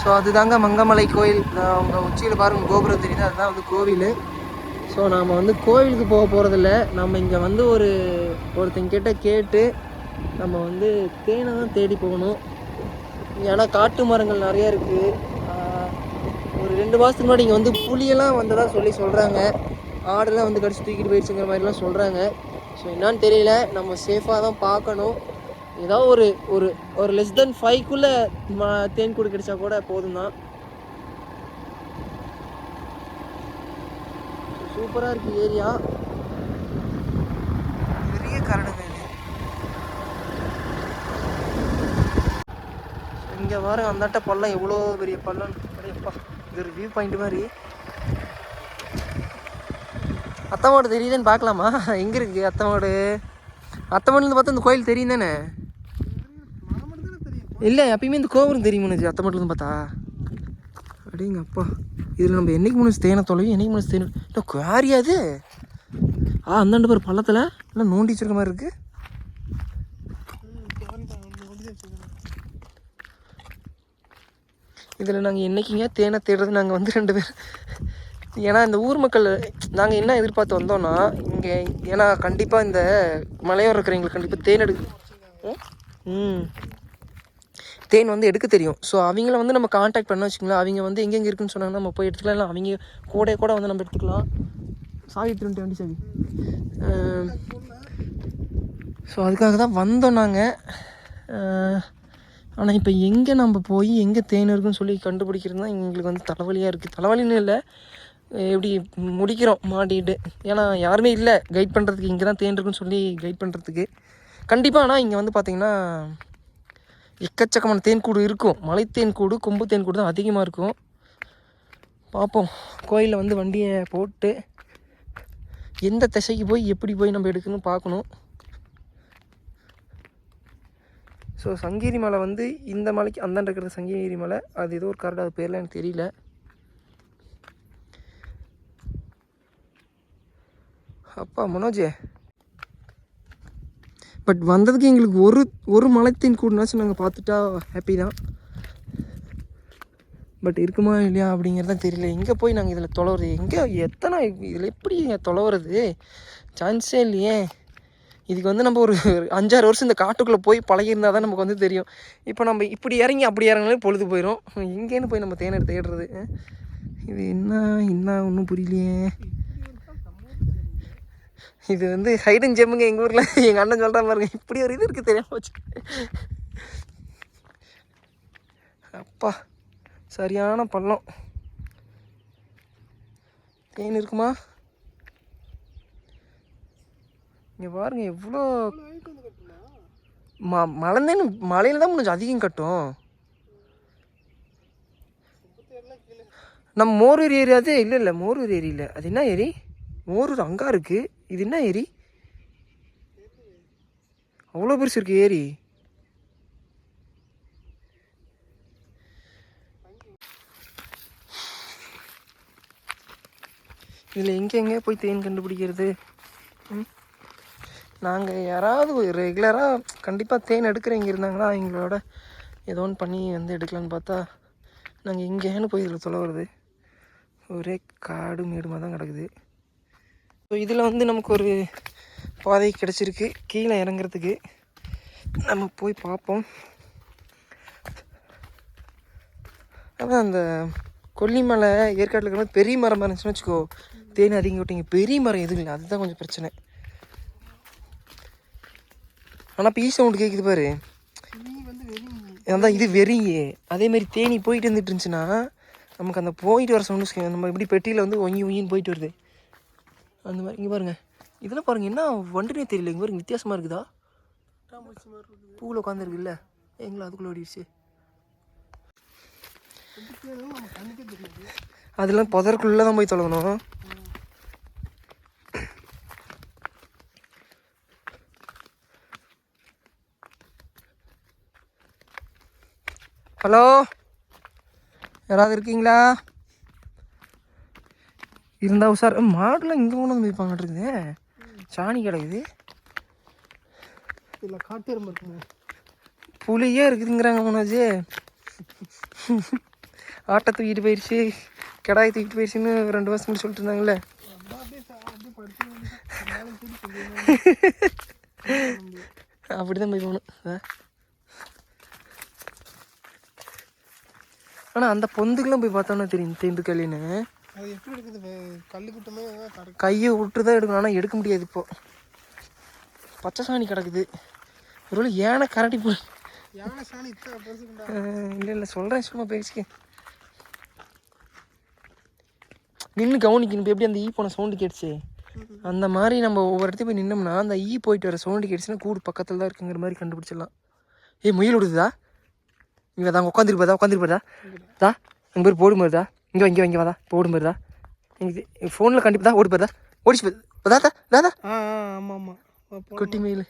So அதுதாங்க மங்கமலை கோயில். அவங்க உச்சியில் பாருங்கள் கோபுரம் தெரியுது. அதுதான் வந்து கோவில். ஸோ நாம் வந்து கோவிலுக்கு போக போகிறதில்ல நம்ம இங்கே வந்து ஒரு ஒருத்தங்கிட்ட கேட்டு நம்ம வந்து தேனை தான் தேடி போகணும். ஏன்னா காட்டு மரங்கள் நிறைய இருக்குது ஒரு ரெண்டு மாதத்துக்கு முன்னாடி இங்கே வந்து புலியெல்லாம் வந்ததா சொல்லி சொல்கிறாங்க ஆடெல்லாம் வந்து கடிச்சு தூக்கிட்டு போயிடுச்சுங்கிற மாதிரிலாம் சொல்கிறாங்க ஸோ என்னான்னு தெரியல. நம்ம சேஃபாக தான் பார்க்கணும். ஏதோ ஒரு ஒரு ஒரு லெஸ் தென் ஃபைவ்க்குள்ளே தேன் கூடு கிடைச்சா கூட போதும் தான் சூப்பராக இருக்குது ஏரியா. பெரிய கரடுங்க இங்கே வர அந்தாட்ட பள்ளம் எவ்வளோ பெரிய பள்ளம் அடையப்பா இது ஒரு வியூ பாயிண்ட் மாதிரி. அத்தமாடு தெரியுதுன்னு பார்க்கலாமா? எங்கே இருக்குது அத்தமாடு அத்தமாடுலேருந்து பார்த்தா இந்த கோயில் தெரியும் தானே இல்லை எப்பயுமே இந்த கோபுரம் தெரியும் மனுச்சு மட்டும் பார்த்தா. அப்படிங்க அப்பா இதில் நம்ம என்றைக்கு முன்னாடி தேனை தொலைவி என்றைக்கு முன்னாடி தேனை இல்லை குவாரியா அது ஆ அந்தாண்டு பேர் பள்ளத்தில். இல்லை நோண்டி வச்சிருக்க மாதிரி இருக்குது இதில் நாங்கள் என்றைக்குங்க தேனை தேடுறது? நாங்கள் வந்து ரெண்டு பேர். ஏன்னா இந்த ஊர் மக்கள் நாங்கள் என்ன எதிர்பார்த்து வந்தோம்னா இங்கே ஏன்னா கண்டிப்பாக இந்த மலையோரம் இருக்கிறவங்களுக்கு கண்டிப்பாக தேன் எடுக்க ம்? தேன் வந்து எடுக்க தெரியும். ஸோ அவங்கள வந்து நம்ம காண்டாக்ட் பண்ண வச்சுக்கலாம் அவங்க வந்து எங்கெங்கே இருக்குன்னு சொன்னாங்கன்னா நம்ம போய் எடுத்துக்கலாம். இல்லை அவங்க கூட கூட வந்து நம்ம எடுத்துக்கலாம். சாவி எடுத்துட்டு வண்டி சாவி ஸோ அதுக்காக தான் வந்தோம் நாங்கள் ஆனால் இப்போ எங்கே நம்ம போய் எங்கே தேன் இருக்குன்னு சொல்லி கண்டுபிடிக்கிறது தான் எங்களுக்கு வந்து தலைவலியாக இருக்குது தலைவலின்னு இல்லை எப்படி முடிக்கிறோம் மாட்டிட்டு ஏன்னா யாருமே இல்லை. கைட் பண்ணுறதுக்கு இங்கே தான் தேன் இருக்குன்னு சொல்லி கைட் பண்ணுறதுக்கு கண்டிப்பாக ஆனால் இங்கே வந்து பார்த்திங்கன்னா எக்கச்சக்கமான தேன்கூடு இருக்கும். மலை தேன்கூடு கொம்பு தேன்கூடு தான் அதிகமாக இருக்கும். பார்ப்போம் கோயிலில் வந்து வண்டியை போட்டு எந்த திசைக்கு போய் எப்படி போய் நம்ம எடுக்கணும்னு பார்க்கணும். ஸோ சங்ககிரி மலை வந்து இந்த மலைக்கு அந்தாண்ட இருக்கிறது சங்ககிரி மலை. அது ஏதோ ஒரு கரெக்டாக அது பேரில் எனக்கு தெரியல. அப்பா மனோஜே. பட் வந்ததுக்கு எங்களுக்கு ஒரு ஒரு மலைத்தின் கூடனாச்சும் நாங்கள் பார்த்துட்டா ஹாப்பி தான். பட் இருக்குமா இல்லையா அப்படிங்கிறது தான் தெரியல. எங்கே போய் நாங்கள் இதில் தொலைவுறது? எங்கே எத்தனை இதில் எப்படி தொலைவுறது? சான்ஸே இல்லையே. இதுக்கு வந்து நம்ம ஒரு அஞ்சாறு வருஷம் இந்த காட்டுக்குள்ளே போய் பழகியிருந்தால் தான் நமக்கு வந்து தெரியும். இப்போ நம்ம இப்படி இறங்கி அப்படி இறங்கினாலே பொழுது போயிடும் எங்கேன்னு போய் நம்ம தேனை தேடுறது இது என்ன என்ன ஒன்றும் புரியலையே. இது வந்து ஹைடன் ஜெம்முங்க எங்கள் ஊரில். எங்கள் அண்ணன் சொல்கிற பாருங்க. இப்படி ஒரு இது இருக்குது தெரியாமல் வச்சு அப்பா சரியான பள்ளம். தேன் இருக்குமா? இங்கே பாருங்க எவ்வளோ ம மலந்தேன் மலையில் தான் கொஞ்சம் அதிகம் கட்டும். நம்ம மோரூர் ஏரி அது இல்லை இல்லை மோரூர் ஏரி இல்லை அது என்ன ஏரி? மோரூர் அங்கே இருக்குது இது என்ன ஏரி? அவ்வளோ பெருசு இருக்கு ஏரி. இதில் எங்கெங்கே போய் தேன் கண்டுபிடிக்கிறது? நாங்கள் யாராவது ரெகுலராக கண்டிப்பாக தேன் எடுக்கிறவங்க இருந்தாங்கன்னா எங்களோட ஏதோ ஒன்று பண்ணி வந்து எடுக்கலான்னு பார்த்தா நாங்கள் எங்கேன்னு போய் இதில் சொல்ல வருது ஒரே காடு மேடுமாக தான் கிடக்குது. ஸோ இதில் வந்து நமக்கு ஒரு பாதை கிடச்சிருக்கு. கீழே இறங்குறதுக்கு நம்ம போய் பார்ப்போம். அதான் அந்த கொல்லிமலை ஏற்காட்டில் இருக்கிற பெரிய மரமாக இருந்துச்சுன்னு வச்சுக்கோ. தேனி அதிகம் விட்டீங்க. பெரிய மரம் எதுவும் இல்லை. அதுதான் கொஞ்சம் பிரச்சனை. ஆனால் இப்போ சவுண்டு கேட்குது பாரு. அதான் இது வெறியே. அதேமாரி தேனி போயிட்டு வந்துட்டு இருந்துச்சுன்னா நமக்கு அந்த போயிட்டு வர சவுண்டு நம்ம எப்படி பெட்டியில் வந்து ஒங்கி ஒங்கின்னு போயிட்டு வருது. அந்த மாதிரி இங்கே பாருங்க. இதெல்லாம் பாருங்க என்ன வண்டுனே தெரியல. இங்கே பாருங்க வித்தியாசமாக இருக்குதா? பூவில் உட்காந்துருக்குல்ல எங்களை அதுக்குள்ளே ஓடிடுச்சு. அதெல்லாம் புதருக்குள்ளே தான் போய் தொலைக்கணும் ஹலோ? யாராவது இருக்கீங்களா? இருந்தா உஷார். மாடுலாம் இங்கே கொண்டு வந்து இருக்குது. சாணி கிடக்குது இதில் காட்டு எறும்பு இருக்குங்க. புளியே இருக்குதுங்கிறாங்க மனோஜ். ஆட்டை தூக்கிட்டு போயிடுச்சு கிடாய் தூக்கிட்டு போயிடுச்சுன்னு ரெண்டு வருஷம் முன்னாடி சொல்லிட்டு இருந்தாங்கல்ல. அப்படி தான் போய் போகணும். ஆனால் அந்த பொந்துக்கெல்லாம் போய் பார்த்தோம்னா தெரியும் தேந்து கல்லின்னு. அது எப்படி இருக்குது கல்லுக்கிட்டமே கரெக்ட். கையை விட்டு தான் எடுக்கணும். ஆனால் எடுக்க முடியாது இப்போ. பச்சை சாணி கிடக்குது ஒருவேளை ஏனை கரடி போ யானை சாணி இல்லை இல்லை சொல்கிறேன் சும்மா பேசிக்க. நின்று கவனிக்கணும். இப்போ எப்படி அந்த ஈ போன சவுண்டு கேட்டுச்சு? அந்த மாதிரி நம்ம ஒவ்வொரு இடத்துக்கு போய் நின்னோம்னா அந்த ஈ போயிட்டு வர சவுண்டு கேட்டுச்சுன்னா கூடு பக்கத்தில் தான் இருக்குங்கிற மாதிரி கண்டுபிடிச்சிடலாம். ஏய் முயல் விடுதா இங்கே தான் உட்காந்துருப்பதா உட்காந்துருப்பதா தா அங்கே பேர் போடு மாதிரிதா இங்கே இங்கே இங்கே வாதா போடு மாதிரிதா எனக்கு ஃபோனில் கண்டிப்பாக தான் ஓடி போதா ஓடிச்சு போதா தாத்தா தாத்தா ஆ ஆ ஆமாம் ஆமாம் குட்டி மயில்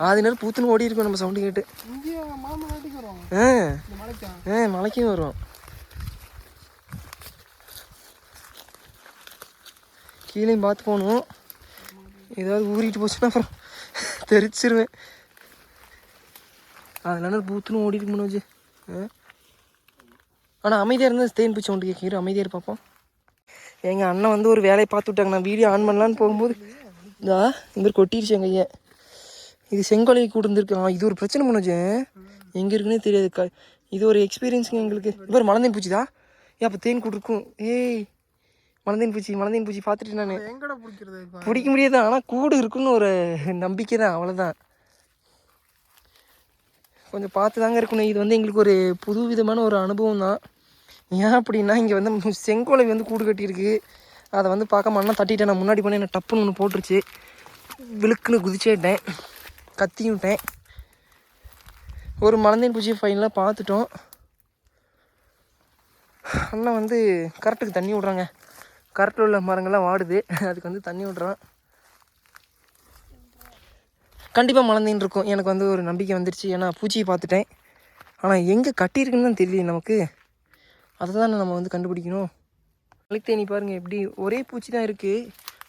ஆதி நேரம் பூத்துன்னு ஓடி இருக்கும் நம்ம சவுண்டு கேட்டு. ஆ. ஆ மலைக்கும் வரும் கீழேயும் பார்த்து போகணும். ஏதாவது ஊறிட்டு போச்சுன்னா அப்புறம் தெரிச்சிருவேன். அதனால பூத்துன்னு ஓடி இருக்கு மனோஜ். ஆனால் அமைதியாக இருந்தால் தேன் பூச்சி ஒன்று கேட்கிற அமைதியாக பார்ப்போம் எங்கள் அண்ணன் வந்து ஒரு வேலையை பார்த்து விட்டாங்க. நான் வீடியோ ஆன் பண்ணலான்னு போகும்போது இதா இந்த மாதிரி கொட்டிருச்சு எங்கள் ஐயா இது செங்கோலை கூட இருந்திருக்கு ஆ இது ஒரு பிரச்சனை மனோஜ். எங்கே இருக்குன்னே தெரியாது. க இது ஒரு எக்ஸ்பீரியன்ஸுங்க எங்களுக்கு. இப்போ மலந்தேன் பூச்சி தான் ஏ அப்போ தேன் கூட்டு இருக்கும் ஏய் மலந்தேன் பூச்சி மலந்தேன் பூச்சி பார்த்துட்டு நான். பிடிக்க முடியாது ஆனால் கூடு இருக்குன்னு ஒரு நம்பிக்கை தான் அவ்வளோதான் கொஞ்சம் பார்த்து தாங்க இருக்கணும். இது வந்து எங்களுக்கு ஒரு புது விதமான ஒரு அனுபவம் தான். ஏன் அப்படின்னா இங்கே வந்து செங்கோலை வந்து கூடு கட்டியிருக்கு. அதை வந்து பார்க்க அண்ணா தட்டிட்டேன். நான் முன்னாடி போனேன். என்ன டப்புன்னு ஒன்று போட்டுருச்சு. விழுக்குன்னு குதிச்சேட்டேன் கத்தியும் விட்டேன். ஒரு மலந்தேன் பூச்சி ஃபைனலாக பார்த்துட்டோம். அண்ணன் வந்து கரெக்டுக்கு தண்ணி விட்றாங்க. கரெக்டில் உள்ள மரங்கள்லாம் வாடுது. அதுக்கு வந்து தண்ணி விட்றான். கண்டிப்பாக மலர்ந்தேன் இருக்கும். எனக்கு வந்து ஒரு நம்பிக்கை வந்துருச்சு. ஏன்னா பூச்சியை பார்த்துட்டேன். ஆனால் எங்கே கட்டியிருக்குன்னு தான் தெரியல நமக்கு. அதை தான் நம்ம வந்து கண்டுபிடிக்கணும். தேனி பாருங்கள் எப்படி ஒரே பூச்சி தான் இருக்குது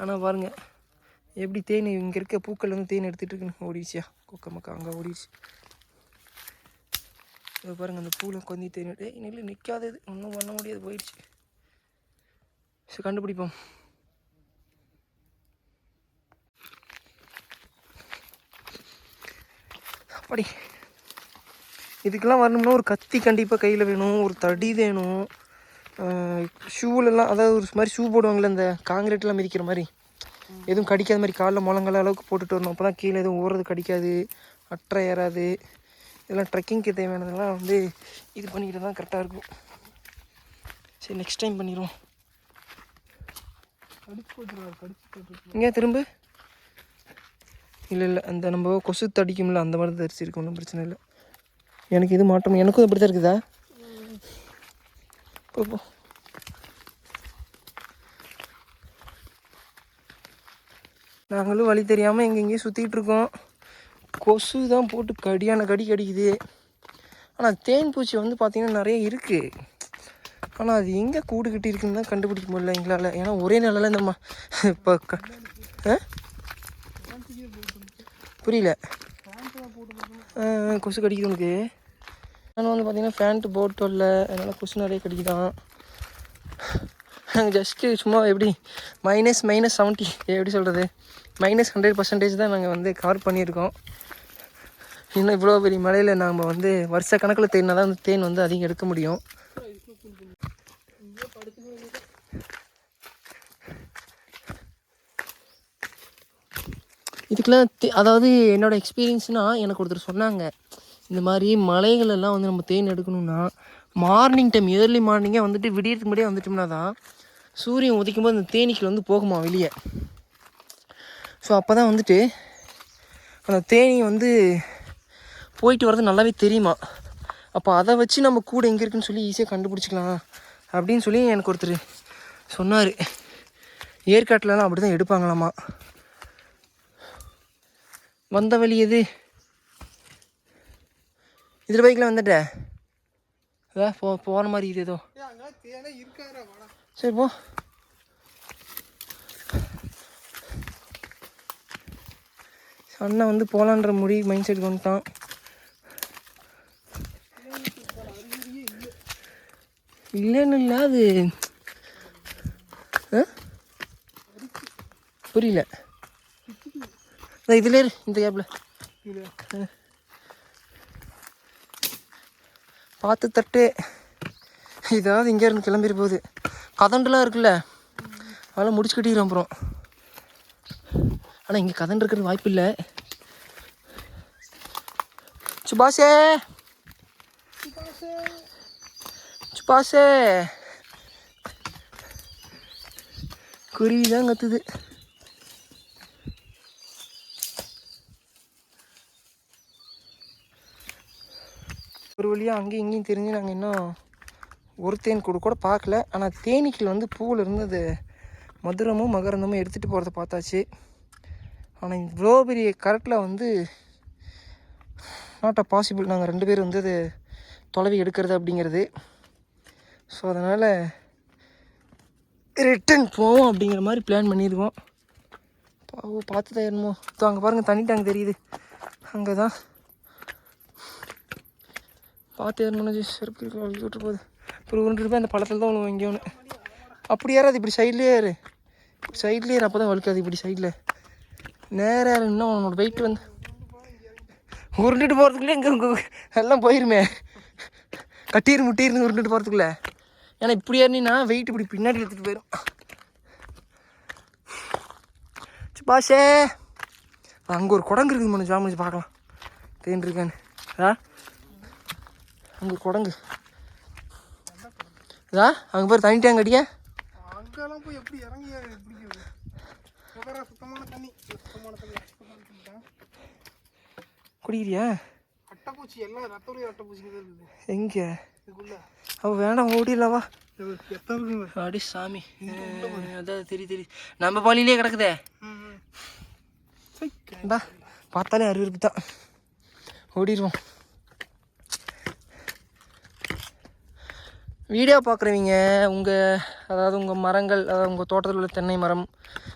ஆனால் பாருங்கள் எப்படி தேன் இங்கே இருக்க பூக்கள் வந்து தேன் எடுத்துகிட்டு இருக்குன்னு ஓடிடுச்சியா கொக்க மக்கா அங்கே ஓடிடுச்சு. இதை பாருங்கள் அந்த பூவில் கொஞ்சி தேன். ஏய் நில்லு நிற்காதது ஒன்றும் பண்ண முடியாது போயிடுச்சு. சரி கண்டுபிடிப்போம். அப்படி. இதுக்கெல்லாம் வரணும்னா ஒரு கத்தி கண்டிப்பாக கையில் வேணும் ஒரு தடி வேணும். ஷூலெல்லாம் அதாவது ஒரு மாதிரி ஷூ போடுவாங்கள்ல இந்த காங்கிரீட்லாம் மிதிக்கிற மாதிரி. எதுவும் கடிக்காத மாதிரி காலில் முழங்கால அளவுக்கு போட்டுட்டு வரணும். அப்போ தான் கீழே எதுவும் ஊறது கடிக்காது அற்றை ஏறாது. இதெல்லாம் ட்ரெக்கிங்க்கு தேவையானதெல்லாம் வந்து இது பண்ணிக்கிட்டு தான் கரெக்டாக இருக்கும். சரி நெக்ஸ்ட் டைம் பண்ணிடுவோம். இங்கே திரும்ப? இல்லை இல்லை அந்த நம்ம கொசு தடிக்கும்ல அந்த மாதிரி தரிச்சிருக்கு ஒன்றும் பிரச்சனை இல்லை. எனக்கு இது மாற்றம் எனக்கும் இப்படி தான் இருக்குதா? போ நாங்களும் வழி தெரியாமல் எங்கெங்கேயும் சுற்றிக்கிட்டு இருக்கோம். கொசு தான் போட்டு கடியான கடி கடிக்குது. ஆனால் தேன் பூச்சி வந்து பார்த்திங்கன்னா நிறைய இருக்குது ஆனால் அது எங்கே கூடு கட்டி இருக்குன்னு தான் கண்டுபிடிக்க முடியல எங்களால். ஏன்னா ஒரே நாளில் இந்த மா இப்போ க ஆ? புரியல. கொசு கடிக்குது உனக்கு. நான் வந்து பார்த்தீங்கன்னா ஃபேண்ட்டு போட்டோ இல்லை அதனால் கொசு நிறைய கடிக்குதான் நாங்கள் ஜஸ்ட்டு சும்மா எப்படி மைனஸ் மைனஸ் செவன்ட்டி எப்படி சொல்கிறது மைனஸ் ஹண்ட்ரட் பர்சன்டேஜ் தான் நாங்கள் வந்து கவர் பண்ணியிருக்கோம். இன்னும் இவ்வளோ பெரிய மலையில் நாம் வந்து வருஷ கணக்கில் தேடினா தான் வந்து தேன் வந்து அதிகம் எடுக்க முடியும். இதுக்கெலாம் தே- அதாவது என்னோட எக்ஸ்பீரியன்ஸ்னால் எனக்கு ஒருத்தர் சொன்னாங்க. இந்த மாதிரி மலைகளெல்லாம் வந்து நம்ம தேன் எடுக்கணும்னா மார்னிங் டைம் ஏர்லி மார்னிங்கே வந்துட்டு விடியறதுக்கு முன்னாடியே வந்துட்டோம்னா தான் சூரியன் உதிக்கும் போது அந்த தேனீக்கள் வந்து போகுமா வெளியே. ஸோ அப்போ தான் வந்துட்டு அந்த தேனி வந்து போயிட்டு வர்றது நல்லாவே தெரியுமா? அப்போ அதை வச்சு நம்ம கூட எங்கே இருக்குன்னு சொல்லி ஈஸியாக கண்டுபிடிச்சிக்கலாம் அப்படின்னு சொல்லி எனக்கு ஒருத்தர் சொன்னார். ஏற்காட்டிலலாம் அப்படி தான் எடுப்பாங்களாமா? வந்த வழி எது? இதில் பைக்கில் வந்துட்ட? அதா போ போகிற மாதிரி இது ஏதோ. சரி போ. அண்ணன் வந்து போகலான்ற முடி மைண்ட் செட் கொண்டுட்டான் இல்லைன்னு இல்லை அது புரியல. இதுல இந்த கேப்பில் பார்த்து தட்டு. இதாவது இங்கேருந்து கிளம்பிட போகுது கதண்டுலாம் இருக்குல்ல? அதெல்லாம் முடிச்சு கட்டிக்கிறோம் அப்புறம். ஆனால் இங்கே கதண்டு இருக்கிறது வாய்ப்பு இல்லை. சுபாஷே! சுபாஷே! குருவி தான் கத்துது. வழியாக அங்கேயும் இங்கேயும் தெரிஞ்சு நாங்கள் இன்னும் ஒரு தேன் கூட கூட பார்க்கல. ஆனால் தேனீக்கள் வந்து பூவில் இருந்து அது மதுரமும் மகரந்தமும் எடுத்துகிட்டு போகிறத பார்த்தாச்சு. ஆனால் இவ்வளோ பெரிய கரெக்டில் வந்து நாட் அ பாசிபிள் நாங்கள் ரெண்டு பேரும் வந்து அது தொலைவி எடுக்கிறது அப்படிங்கிறது. ஸோ அதனால் ரிட்டன் போவோம் அப்படிங்கிற மாதிரி பிளான் பண்ணியிருக்கோம் பாவம் பார்த்து தான் ஏறணுமோ இதோ அங்கே பாருங்கள் தண்ணி டேங்க் தெரியுது. அங்கே தான் பார்த்து ஏறணும்னு செருப்பு விட்டு போகுது. அப்புறம் உருண்டு போய் அந்த பழத்தில் தான் ஒன்று எங்கேயோன்னு அப்படி ஏறாது இப்படி சைட்லேயே ஏறு. சைட்லேயே ஏறு அப்போ தான் வழுக்காது இப்படி சைடில் நேராக ஏறு இன்னும் உன்னோட வெயிட் வந்து. உருண்டுட்டு போகிறதுக்குள்ளே இங்கே எல்லாம் போயிருமே. கட்டீர் முட்டீர்னு உருண்டுட்டு போகிறதுக்குள்ள ஏன்னா இப்படி ஏறினா வெயிட் இப்படி பின்னாடி எடுத்துகிட்டு போயிடும் பாஷே. அங்கே ஒரு குடங்கு இருக்குது மனு ஜாமிச்சு பார்க்கலாம். தேன் இருக்கான்னு. ஆ? அங்கே குடங்கு. இதா அங்கே பேர் தண்ணி டேங்க் அடிக்க. அங்கெல்லாம் போய் எப்படி இறங்கி சுத்தமான தண்ணி. சுத்தமான தண்ணி சுத்தமான தண்ணி தான் குடிக்கிறியா? அட்டைப்பூச்சி எல்லாம் ரத்தோடைய அட்டைப்பூச்சி தான் இருக்குது. எங்கே? இதுக்குள்ள. அவள் வேண்டாம் ஓடிடலவா அடி சாமி. அதான் தெரியும் தெரியும் நம்ம பாலிலே கிடக்குதே. ம் ம். சை, பா பார்த்தாலே அருவருப்பு தான் ஓடிடுவோம். வீடியோ பார்க்குறவங்க உங்கள் அதாவது உங்கள் மரங்கள் அதாவது உங்கள் தோட்டத்தில் உள்ள தென்னை மரம்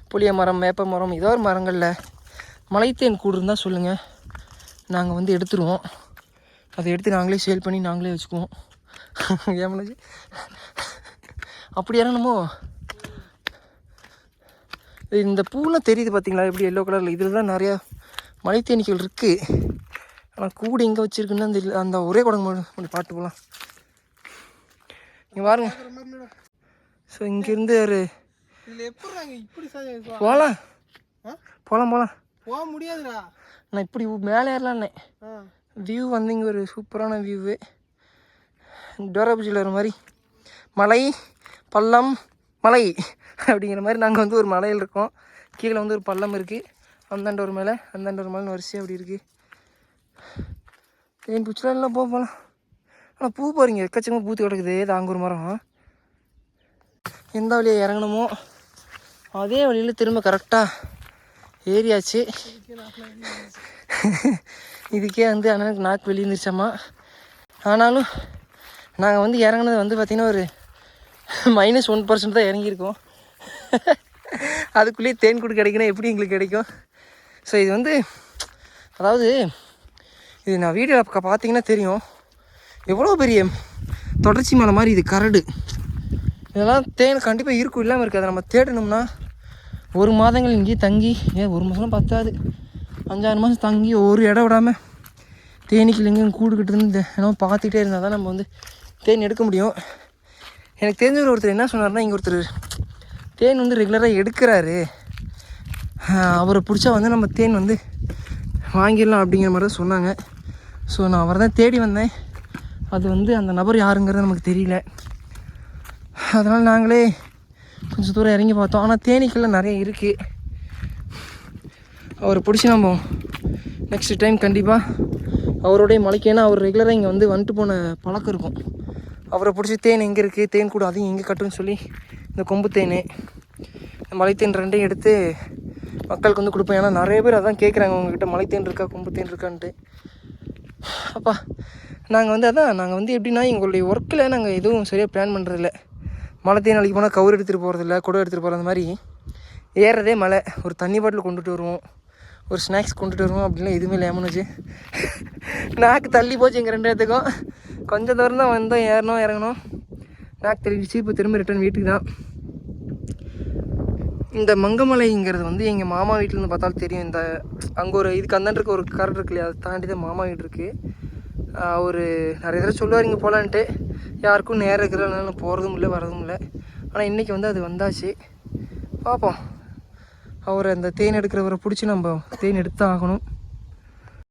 புளிய மரம் வேப்ப மரம் ஏதோ ஒரு மரங்களில் மலைத்தேன் கூடு இருந்தால் சொல்லுங்கள் நாங்கள் வந்து எடுத்துருவோம். அதை எடுத்து நாங்களே சேல் பண்ணி நாங்களே வச்சுக்குவோம். ஏமனாச்சு அப்படி இறங்கணுமோ இந்த பூலாம் தெரியுது பார்த்தீங்களா எப்படி எல்லோ கலரில் இதில் தான் நிறையா மலைத்தேனீக்கள் இருக்குது ஆனால் கூடு எங்கே வச்சுருக்குன்னு அந்த அந்த ஒரே குடங்கு மட்டும் பாட்டு போகலாம் இங்கே பாருங்க. ஸோ இங்கேருந்து ஒரு போகலாம் ஆ? போகலாம் போகலாம் போக முடியாதுடா. நான் இப்படி மேலே ஏறலான்னே வியூ வந்து இங்கே ஒரு சூப்பரான வியூவு டோராபுஜியில் ஒரு மாதிரி மலை பள்ளம் மலை அப்படிங்கிற மாதிரி நாங்கள் வந்து ஒரு மலையில் இருக்கோம். கீழே வந்து ஒரு பள்ளம் இருக்குது அந்தாண்ட ஒரு மலை அந்தாண்ட ஒரு மலை வரிசை அப்படி இருக்குது தேன் பூச்சிலாம் எல்லாம் போக போகலாம் ஆனால் பூ பாருங்க எக்கச்சக்கமாக பூத்து கிடக்குது. தாங்க மரம். எந்த வழியை இறங்கணுமோ அதே வழியில் திரும்ப கரெக்டாக ஏறியாச்சு. இதுக்கே வந்து அண்ணனுக்கு நாக்கு வெளியிருந்துருச்சாம்மா ஆனாலும் நாங்கள் வந்து இறங்குனது வந்து பார்த்திங்கன்னா ஒரு மைனஸ் ஒன் பர்சன்ட் தான் இறங்கியிருக்கோம். அதுக்குள்ளேயே தேன் கூடு கிடைக்கணும் எப்படி எங்களுக்கு கிடைக்கும்? ஸோ இது வந்து அதாவது இது நான் வீடியோவில் பார்த்தீங்கன்னா தெரியும். எவ்வளோ பெரிய தொடர்ச்சி மலை மாதிரி இது கரடு. இதெல்லாம் தேன் கண்டிப்பாக இருக்கும் இல்லாமல் இருக்காது. நம்ம தேடணும்னா ஒரு மாதங்கள் இங்கேயே தங்கி ஏன் ஒரு மாதம் பத்தாது. அஞ்சாறு மாதம் தங்கி ஒரு இடம் விடாமல் தேனீக்கள் எங்கேயும் கூடு கிட்டுருந்து தினம் பார்த்துக்கிட்டே இருந்தால் தான் நம்ம வந்து தேன் எடுக்க முடியும். எனக்கு தெரிஞ்சவர் ஒருத்தர் என்ன சொன்னார்னா இங்கே ஒருத்தர் தேன் வந்து ரெகுலராக எடுக்கிறாரு. அவரை பிடிச்சா வந்து நம்ம தேன் வந்து வாங்கிடலாம் அப்படிங்கிற மாதிரி தான் சொன்னாங்க. ஸோ நான் அவரை தான் தேடி வந்தேன். அது வந்து அந்த நபர் யாருங்கிறது நமக்கு தெரியல. அதனால் நாங்களே கொஞ்சம் தூரம் இறங்கி பார்த்தோம். ஆனால் தேனீக்கெல்லாம் நிறைய இருக்குது அவரை பிடிச்சி நம்ம நெக்ஸ்ட் டைம் கண்டிப்பாக அவருடைய மலைக்கு ஏன்னா அவர் ரெகுலராக இங்கே வந்து வந்துட்டு போன பழக்கம் இருக்கும். அவரை பிடிச்சி தேன் எங்கே இருக்குது தேன் கூட அதையும் எங்கே கட்டுன்னு சொல்லி இந்த கொம்பு தேன் இந்த மலைத்தேன் ரெண்டையும் எடுத்து மக்களுக்கு வந்து கொடுப்பேன். ஏன்னா நிறைய பேர் அதான் கேட்குறாங்க உங்ககிட்ட மலைத்தேன் இருக்கா கொம்பு தேன் இருக்கான்ட்டு. அப்பா நாங்கள் வந்து அதான் நாங்கள் வந்து எப்படின்னா எங்களுடைய ஒர்க்கில் நாங்கள் எதுவும் சரியாக பிளான் பண்ணுறதில்ல மழை நாளைக்கு போனால் கவுர் எடுத்துகிட்டு போகிறதில்ல குடம் எடுத்துகிட்டு போகிற அந்த மாதிரி. ஏறுறதே மலை ஒரு தண்ணி பாட்டில் கொண்டுட்டு வருவோம். ஒரு ஸ்நாக்ஸ் கொண்டுட்டு வருவோம். அப்படின்லாம் எதுவுமே இல்லை நாக்கு தள்ளி போச்சு எங்கள் ரெண்டு இடத்துக்கும் கொஞ்சம் தூரம் தான் வந்தோம். ஏறணும் இறங்கணும். நாக்கு தெரிஞ்சிச்சு இப்போ திரும்ப ரிட்டர்ன் வீட்டுக்கு தான். இந்த மங்கமலைங்கிறது வந்து எங்கள் மாமா வீட்டிலேருந்து பார்த்தாலும் தெரியும். இந்த அங்கே ஒரு இதுக்கு அந்தாண்டு இருக்க ஒரு கரடு இருக்கு இல்லையா? அதை தாண்டி தான் மாமா வீடு இருக்குது அவர் நிறைய தடவை சொல்லுவார் இங்கே போகலான்ட்டு யாருக்கும் நேரம் இருக்கிறதுனால போகிறதும் இல்லை வரதும் இல்லை. ஆனால் இன்றைக்கி வந்து அது வந்தாச்சு. பார்ப்போம் அவரை அந்த தேன் எடுக்கிறவரை பிடிச்சி நம்ம தேன் எடுத்து ஆகணும்.